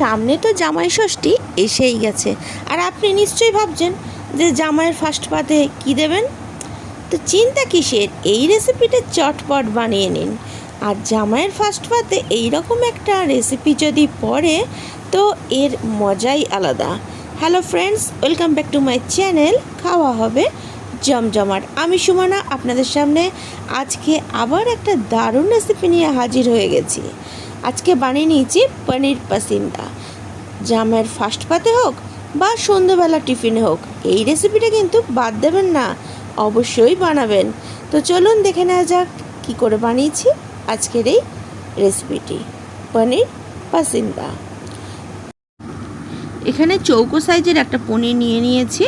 সামনে তো জামাই ষষ্ঠী এসেই গেছে। আর আপনি নিশ্চয়ই ভাবছেন যে জামাইয়ের ফার্স্ট পাতে কী দেবেন? তো চিন্তা কিসের? এই রেসিপিটা চটপট বানিয়ে নিন। আর জামাইয়ের ফার্স্ট পাতে এইরকম একটা রেসিপি যদি পড়ে, তো এর মজাই আলাদা। Hello friends welcome back to my channel খাওয়া হবে জমজমাট। আমি সুমনা, আপনাদের সামনে আজকে আবার একটা দারুণ রেসিপি নিয়ে হাজির হয়ে গেছি। আজকে বানিয়ে নিয়েছি পনির পাসিন্দা। জামের ফার্স্ট পাতে হোক বা সন্ধ্যেবেলা টিফিনে হোক, এই রেসিপিটা কিন্তু বাদ দেবেন না, অবশ্যই বানাবেন। তো চলুন দেখে নেওয়া যাক কী করে বানিয়েছি আজকের এই রেসিপিটি পনির পাসিন্দা। এখানে চৌকো সাইজের একটা পনির নিয়ে নিয়েছি,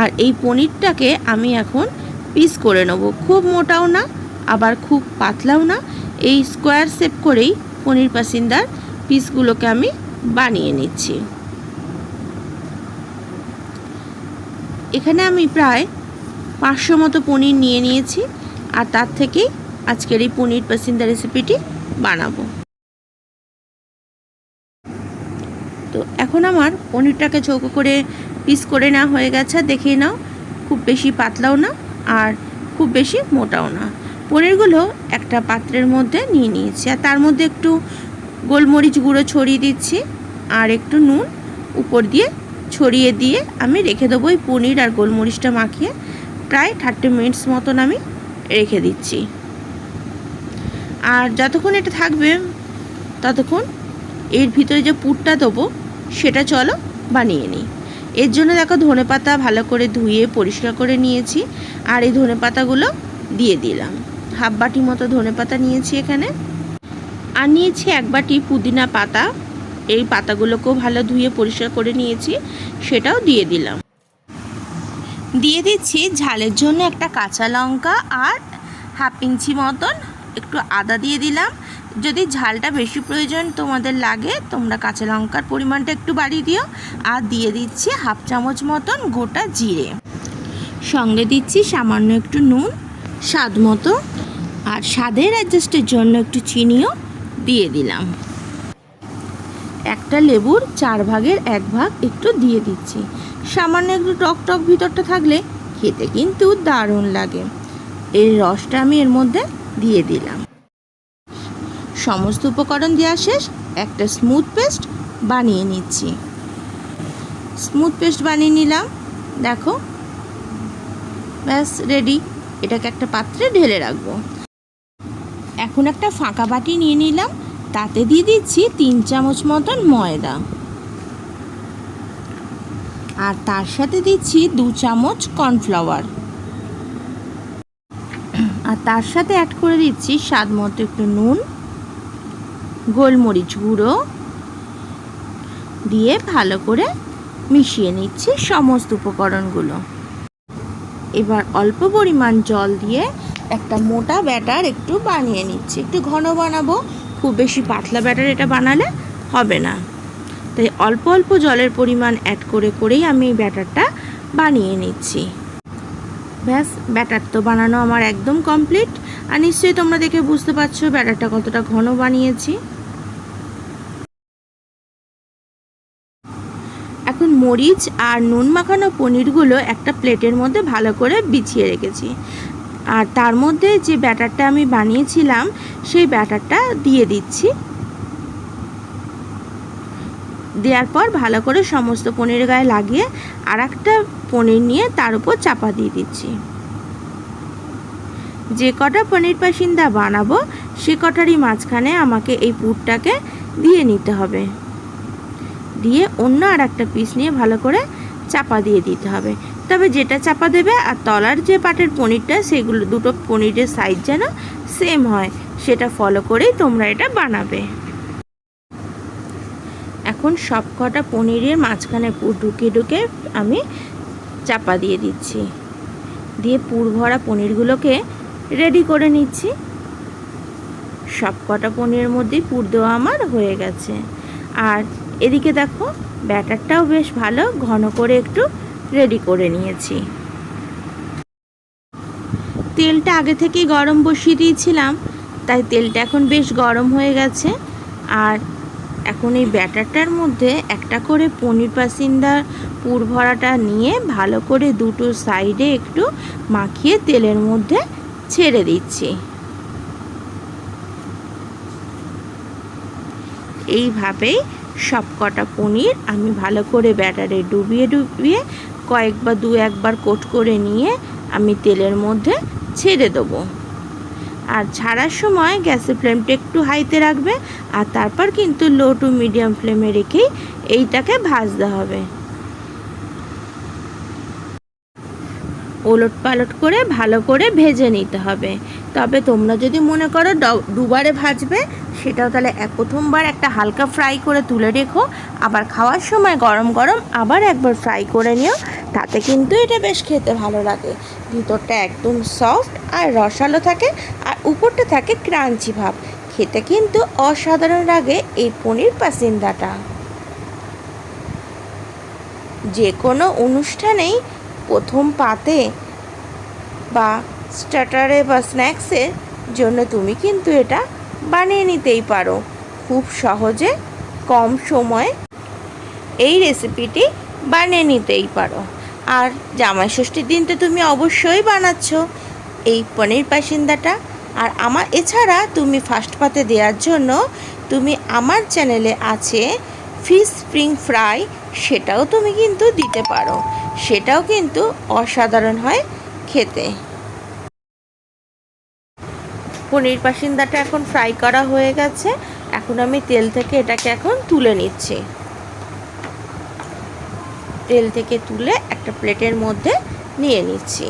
আর এই পনিরটাকে আমি এখন পিস করে নেব। খুব মোটাও না, আবার খুব পাতলাও না, এই স্কোয়ার শেপ করেই পনির পাসিন্দার পিসগুলোকে আমি বানিয়ে নিচ্ছি। এখানে আমি প্রায় পাঁচশো মতো পনির নিয়ে নিয়েছি আর তার থেকেই আজকের এই পনির পাসিন্দা রেসিপিটি বানাবো। তো এখন আমার পনিরটাকে চৌকো করে পিস করে নেওয়া হয়ে গেছে। দেখিয়ে নাও, খুব বেশি পাতলাও না আর খুব বেশি মোটাও না। পনিরগুলো একটা পাত্রের মধ্যে নিয়ে নিয়েছি। আর তার মধ্যে একটু গোলমরিচ গুঁড়ো ছড়িয়ে দিচ্ছি আর একটু নুন উপর দিয়ে ছড়িয়ে দিয়ে আমি রেখে দেবো ওই পনির আর গোলমরিচটা মাখিয়ে। প্রায় থার্টি মিনিটস মতন আমি রেখে দিচ্ছি। আর যতক্ষণ এটা থাকবে, ততক্ষণ এর ভিতরে যে পুরটা দেবো, সেটা চলো বানিয়ে নিই। এর জন্য দেখো ধনে পাতা ভালো করে ধুয়ে পরিষ্কার করে নিয়েছি। আর এই ধনে পাতাগুলো দিয়ে দিলাম। হাফ বাটি মতো ধনে পাতা নিয়েছি এখানে। আর নিয়েছি এক বাটি পুদিনা পাতা। এই পাতাগুলোকেও ভালো ধুয়ে পরিষ্কার করে নিয়েছি, সেটাও দিয়ে দিলাম। দিয়ে দিচ্ছি ঝালের জন্য একটা কাঁচা লঙ্কা আর হাফ ইঞ্চি মতন একটু আদা দিয়ে দিলাম। যদি ঝালটা বেশি প্রয়োজন তোমাদের লাগে, তোমরা কাঁচা লঙ্কার পরিমাণটা একটু বাড়িয়ে দিও। আর দিয়ে দিচ্ছি হাফ চামচ মতন গোটা জিরে। সঙ্গে দিচ্ছি সামান্য একটু নুন, স্বাদ মতো। আর স্বাদের অ্যাডজাস্টের জন্য একটু চিনিও দিয়ে দিলাম। একটা লেবুর চার ভাগের এক ভাগ একটু দিয়ে দিচ্ছি। সামান্য একটু টক টক ভিতরটা থাকলে খেতে কিন্তু দারুণ লাগে। এই রসটা আমি এর মধ্যে দিয়ে দিলাম। সমস্ত উপকরণ দেওয়া শেষ, একটা স্মুথ পেস্ট বানিয়ে নিচ্ছি। স্মুথ পেস্ট বানিয়ে নিলাম। দেখো, ব্যাস রেডি এটাকে একটা পাত্রে ঢেলে রাখব। এখন একটা ফাঁকা বাটি নিয়ে নিলাম। তাতে দিয়ে দিচ্ছি তিন চামচ মতন ময়দা। আর তার সাথে দিচ্ছি দু চামচ কর্নফ্লাওয়ার। আর তার সাথে অ্যাড করে দিচ্ছি স্বাদ মতো একটু নুন, গোলমরিচ গুঁড়ো দিয়ে ভালো করে মিশিয়ে নিচ্ছি সমস্ত উপকরণগুলো। এবার অল্প পরিমাণ জল দিয়ে একটা মোটা ব্যাটার একটু বানিয়ে নিচ্ছি। একটু ঘন বানাবো, খুব বেশি পাতলা ব্যাটার এটা বানালে হবে না। তাই অল্প অল্প জলের পরিমাণ অ্যাড করে করেই আমি এই ব্যাটারটা বানিয়ে নিচ্ছি। ব্যাস, ব্যাটার তো বানানো আমার একদম কমপ্লিট আর নিশ্চয়ই তোমরা দেখে বুঝতে পারছ ব্যাটারটা কতটা ঘন বানিয়েছি। এখন মরিচ আর নুন মাখানো পনিরগুলো একটা প্লেটের মধ্যে ভালো করে বিছিয়ে রেখেছি। আর তার মধ্যে যে ব্যাটারটা আমি বানিয়েছিলাম, সেই ব্যাটারটা দিয়ে দিচ্ছি। দেওয়ার পর ভালো করে সমস্ত পনির গায়ে লাগিয়ে আর একটা পনির নিয়ে তার উপর চাপা দিয়ে দিচ্ছি। যে কটা পনির পাসিন্দা বানাবো, সে কটারই মাঝখানে আমাকে এই পুরটাকে দিয়ে নিতে হবে। দিয়ে অন্য আর একটা পিস নিয়ে ভালো করে চাপা দিয়ে দিতে হবে। তবে যেটা চাপা দেবে আর তলার যে পাটের পনিরটা, সেগুলো দুটো পনিরের সাইজ যেন সেম হয়, সেটা ফলো করেই তোমরা এটা বানাবে। এখন সব কটা পনিরের মাঝখানে ঢুকে ঢুকে আমি চাপা দিয়ে দিচ্ছি। দিয়ে পুর ভরা পনিরগুলোকে রেডি করে নিচ্ছি। সব কটা পনিরের মধ্যেই পুর দেওয়া আমার হয়ে গেছে। আর এদিকে দেখো, ব্যাটারটাও বেশ ভালো, ঘন করে একটু রেডি করে নিয়েছি। তেলটা আগে থেকেই গরম বসিয়ে দিয়েছিলাম, তাই তেলটা এখন বেশ গরম হয়ে গেছে। আর এখন এই ব্যাটারটার মধ্যে একটা করে পনির পাসিন্দার পুর ভরাটা নিয়ে ভালো করে দুটো সাইডে একটু মাখিয়ে তেলের মধ্যে ছেড়ে দিচ্ছি। এইভাবেই সব কটা পনির আমি ভালো করে ব্যাটারে ডুবিয়ে ডুবিয়ে কয়েকবার দু একবার কোট করে নিয়ে আমি তেলের মধ্যে ছেড়ে দেবো। আর ছাড়ার সময় গ্যাসের ফ্লেমটা একটু হাইতে রাখবে আর তারপর কিন্তু লো টু মিডিয়াম ফ্লেমে রেখেই এইটাকে ভাজতে হবে। ওলট পালট করে ভালো করে ভেজে নিতে হবে। তবে তোমরা যদি মনে করো দুবারে ভাজবে, সেটাও তাহলে এক প্রথমবার একটা হালকা ফ্রাই করে তুলে রেখো। আবার খাওয়ার সময় গরম গরম আবার একবার ফ্রাই করে নিও। তাতে কিন্তু এটা বেশ খেতে ভালো লাগে। ভিতরটা একদম সফট আর রসালো থাকে আর উপরটা থাকে ক্রাঞ্চি ভাব। খেতে কিন্তু অসাধারণ লাগে এই পনির পাসিন্দাটা। যে কোনো অনুষ্ঠানেই প্রথম পাতে বা স্টার্টারে বা স্ন্যাক্সের জন্য তুমি কিন্তু এটা বানিয়ে নিতেই পারো। খুব সহজে কম সময়ে এই রেসিপিটি বানিয়ে নিতেই পারো। আর জামাই ষষ্ঠীর দিন তো তুমি অবশ্যই বানাচ্ছ। এই পনির পাসিন্দাটা। আর আমার, এছাড়া তুমি ফার্স্ট পাতে দেওয়ার জন্য তুমি আমার চ্যানেলে আছে ফিশ স্প্রিং ফ্রাই, সেটাও তুমি কিন্তু দিতে পারো। সেটাও কিন্তু অসাধারণ হয় খেতে। পনির পাসিন্দাটা এখন ফ্রাই করা হয়ে গেছে। এখন আমি তেল থেকে এটাকে এখন তুলে নিচ্ছি। তেল থেকে তুলে একটা প্লেটের মধ্যে নিয়ে নিচ্ছি।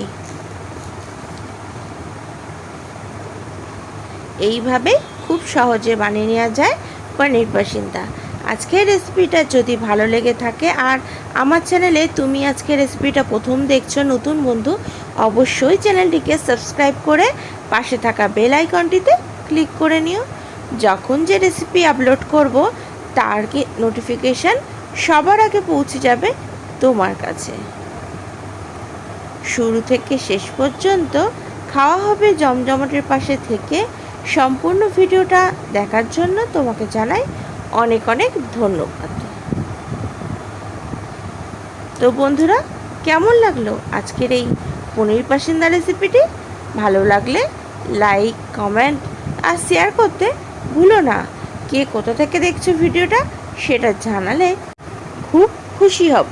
এইভাবে খুব সহজে বানিয়ে নেওয়া যায় পনির পাসিন্দা আজকের রেসিপিটা যদি ভালো লেগে থাকে আর আমার চ্যানেলে তুমি আজকে রেসিপিটা প্রথম দেখছ নতুন বন্ধু, অবশ্যই চ্যানেলটিকে সাবস্ক্রাইব করে পাশে থাকা বেল আইকনটিতে ক্লিক করে নিও। যখন যে রেসিপি আপলোড করব, তার কি নোটিফিকেশান সবার আগে পৌঁছে যাবে তোমার কাছে। শুরু থেকে শেষ পর্যন্ত খাওয়া হবে জমজমাটের পাশে থেকে সম্পূর্ণ ভিডিওটা দেখার জন্য তোমাকে জানাই অনেক অনেক ধন্যবাদ। তো বন্ধুরা, কেমন লাগল আজকের এই পনির পাসিন্দা রেসিপিটি? ভালো লাগলে লাইক, কমেন্ট আর শেয়ার করতে ভুলো না। কে কোথা থেকে দেখছ ভিডিওটা সেটা জানালে খুব খুশি হব।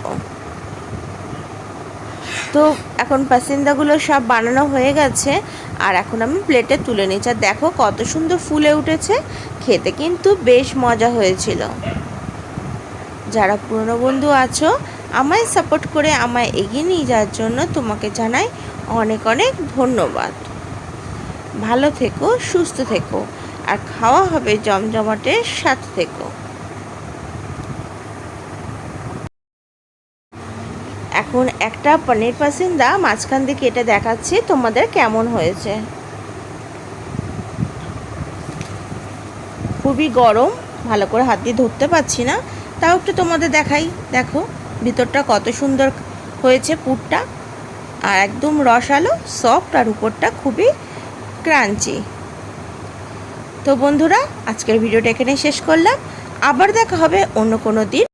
তো এখন পাসিন্দাগুলো সব বানানো হয়ে গেছে। আর এখন আমি প্লেটে তুলে নিচ্ছি। আর দেখো কত সুন্দর ফুলে উঠেছে। খেতে কিন্তু বেশ মজা হয়েছিল। যারা পুরনো বন্ধু আছো, আমায় সাপোর্ট করে আমায় এগিয়ে নিয়ে যাওয়ার জন্য তোমাকে জানাই অনেক অনেক ধন্যবাদ। ভালো থেকো, সুস্থ থেকো। আর খাওয়া হবে জমজমাটের সাথে থেকো। এখন একটা পনির পাসিন্দা, মাঝখান থেকে এটা দেখাচ্ছি, তোমাদের কেমন হয়েছে? খুবই গরম, ভালো করে হাত দিয়ে ধরতে পারছি না, তাও একটু তোমাদের দেখাই। দেখো, ভিতরটা কত সুন্দর হয়েছে পুরটা, আর একদম রসালো সফট আর উপরটা খুবই ক্রাঞ্চি তো বন্ধুরা, আজকের ভিডিওটা এখানে শেষ করলাম। আবার দেখা হবে অন্য কোনো দিন।